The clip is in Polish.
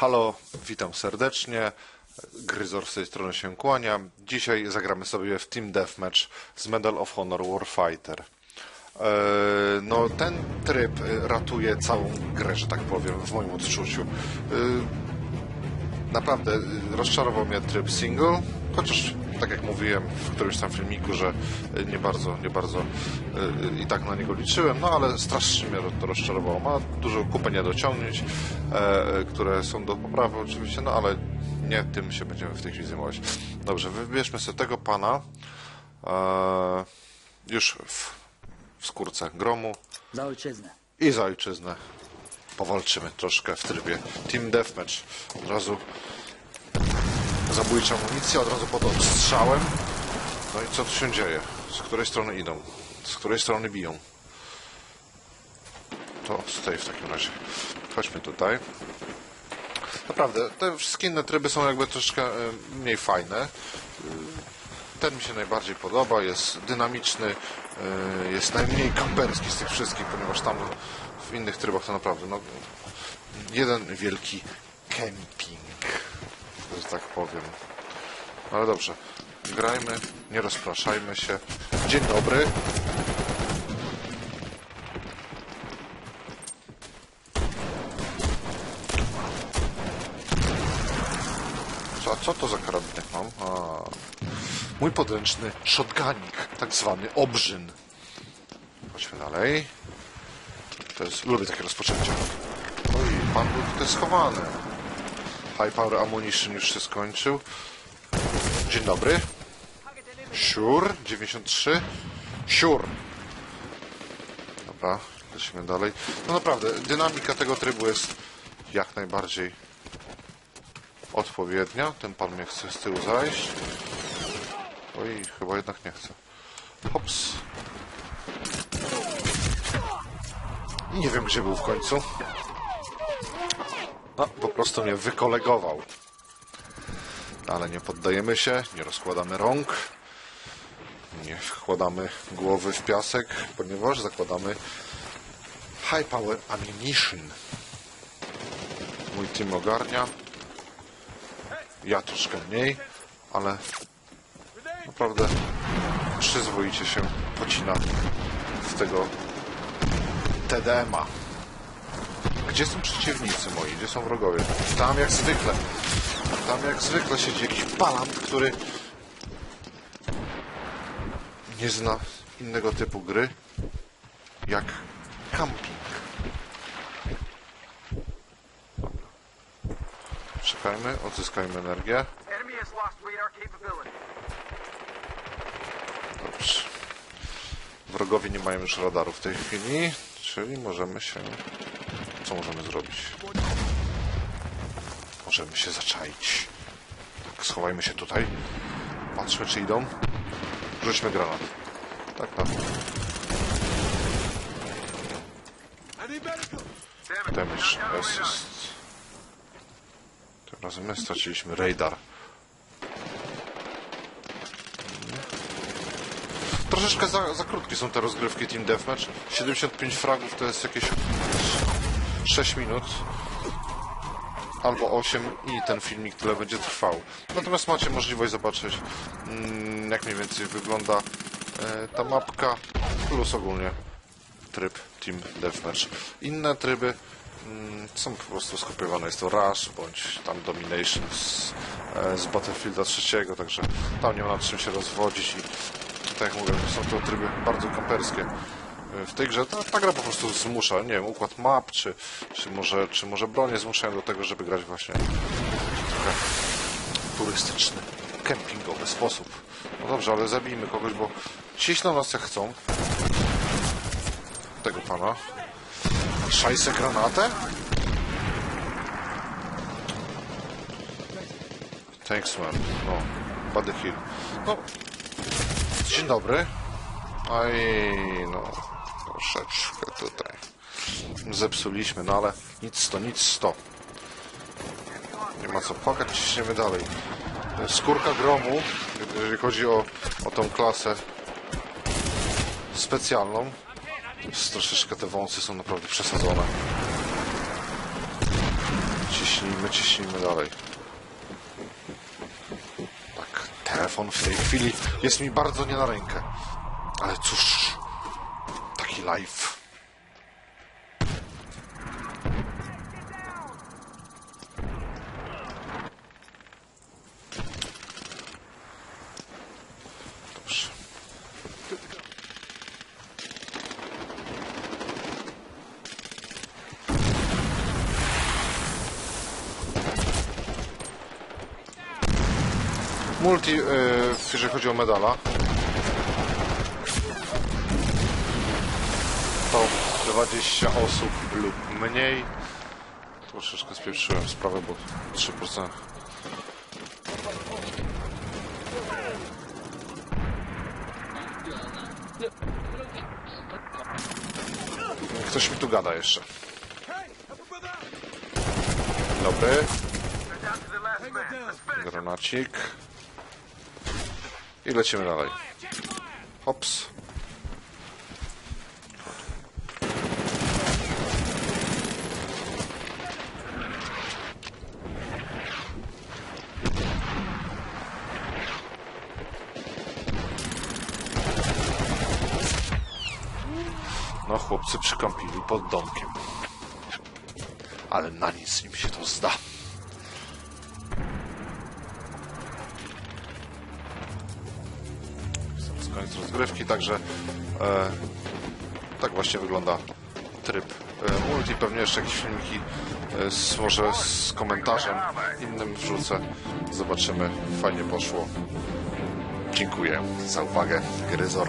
Halo, witam serdecznie. Gryzor z tej strony się kłania. Dzisiaj zagramy sobie w Team Deathmatch z Medal of Honor Warfighter. Eee, No, ten tryb e, ratuje całą grę, że tak powiem, w moim odczuciu. Eee, Naprawdę e, rozczarował mnie tryb single, chociaż tak jak mówiłem w którymś tam filmiku, że e, nie bardzo, nie bardzo e, i tak na niego liczyłem, no ale strasznie mnie to rozczarowało. Ma dużo kupę niedociągnięć, e, które są do poprawy oczywiście, no ale nie tym się będziemy w tej chwili zajmować. Dobrze, wybierzmy sobie tego pana już w, w skórce gromu Za ojczyznę. i za ojczyznę. Powalczymy troszkę w trybie Team Deathmatch. Od razu zabójcza amunicja, od razu pod odstrzałem. No i co tu się dzieje? Z której strony idą? Z której strony biją? To stoi w takim razie. Chodźmy tutaj. Naprawdę, te wszystkie inne tryby są jakby troszkę e, mniej fajne. Ten mi się najbardziej podoba, jest dynamiczny, yy, jest najmniej kamperski z tych wszystkich, ponieważ tam w innych trybach to naprawdę no, jeden wielki kemping, że tak powiem. Ale dobrze, grajmy, nie rozpraszajmy się. Dzień dobry. Co, co to za karabinek mam? A, mój podręczny shotgunik, tak zwany obrzyn. Chodźmy dalej. To jest, lubię takie rozpoczęcia. Oj, pan był tutaj schowany. High Power Ammunition już się skończył. Dzień dobry. Sure, 93. Sure. Dobra, lecimy dalej. No naprawdę, dynamika tego trybu jest jak najbardziej odpowiednia. Ten pan mnie chce z tyłu zajść. Oj, chyba jednak nie chce. Hops. Nie wiem, gdzie był w końcu. No, po prostu mnie wykolegował. Ale nie poddajemy się, nie rozkładamy rąk. Nie wkładamy głowy w piasek, ponieważ zakładamy High Power Ammunition. Mój team ogarnia. Ja troszkę mniej, ale naprawdę przyzwoicie się pocina z tego TDM-a. Gdzie są przeciwnicy moi? Gdzie są wrogowie? Tam jak zwykle. Tam jak zwykle siedzi jakiś palant, który nie zna innego typu gry jak camping. Czekajmy, odzyskajmy energię. Dobrze. Wrogowie nie mają już radaru w tej chwili, czyli możemy się... Co możemy zrobić? Możemy się zaczaić. Tak, schowajmy się tutaj. Patrzmy, czy idą. Rzućmy granat. Tak, tak. Damage assist. Tym razem my straciliśmy radar. Troszeczkę za, za krótkie są te rozgrywki Team Deathmatch. 75 fragów to jest jakieś 6 minut. Albo 8 i ten filmik tyle będzie trwał. Natomiast macie możliwość zobaczyć mm, jak mniej więcej wygląda e, ta mapka plus ogólnie tryb Team Deathmatch. Inne tryby mm, są po prostu skopiowane. Jest to Rush bądź tam Domination z, e, z Battlefielda 3, także tam nie ma nad czym się rozwodzić i tak jak mówię, są to tryby bardzo kamperskie w tej grze. Ta, ta gra po prostu zmusza, nie wiem, układ map, czy, czy, może, czy może bronie zmuszają do tego, żeby grać właśnie w turystyczny, kempingowy sposób. No dobrze, ale zabijmy kogoś, bo ciśną nas jak chcą. Tego pana. Szajsę granatę? Thanks man. No, Buddy Hill. No, Dzień dobry. Oj, no, troszeczkę tutaj zepsuliśmy, no ale nic to, nic to. Nie ma co płakać, ciśniemy dalej. Skórka gromu, jeżeli chodzi o, o tą klasę specjalną, jest troszeczkę te wąsy są naprawdę przesadzone. Ciśnijmy, ciśnijmy dalej. Tak, telefon w tej chwili jest mi bardzo nie na rękę. Ale cóż, taki live. Multi, yy, jeżeli chodzi o medala, to 20 osób lub mniej. Troszeczkę spieprzyłem sprawę, bo 3%. Ktoś mi tu gada jeszcze. Dobry. Granacik. I lecimy dalej. Hops. No, chłopcy przykąpili pod domkiem. Ale na nic im się to zda. Chcemy skończyć rozgrywki, także e, tak właśnie wygląda tryb e, multi. Pewnie jeszcze jakieś filmiki e, z, z komentarzem innym wrzucę. Zobaczymy. Fajnie poszło. Dziękuję za uwagę. Gryzor.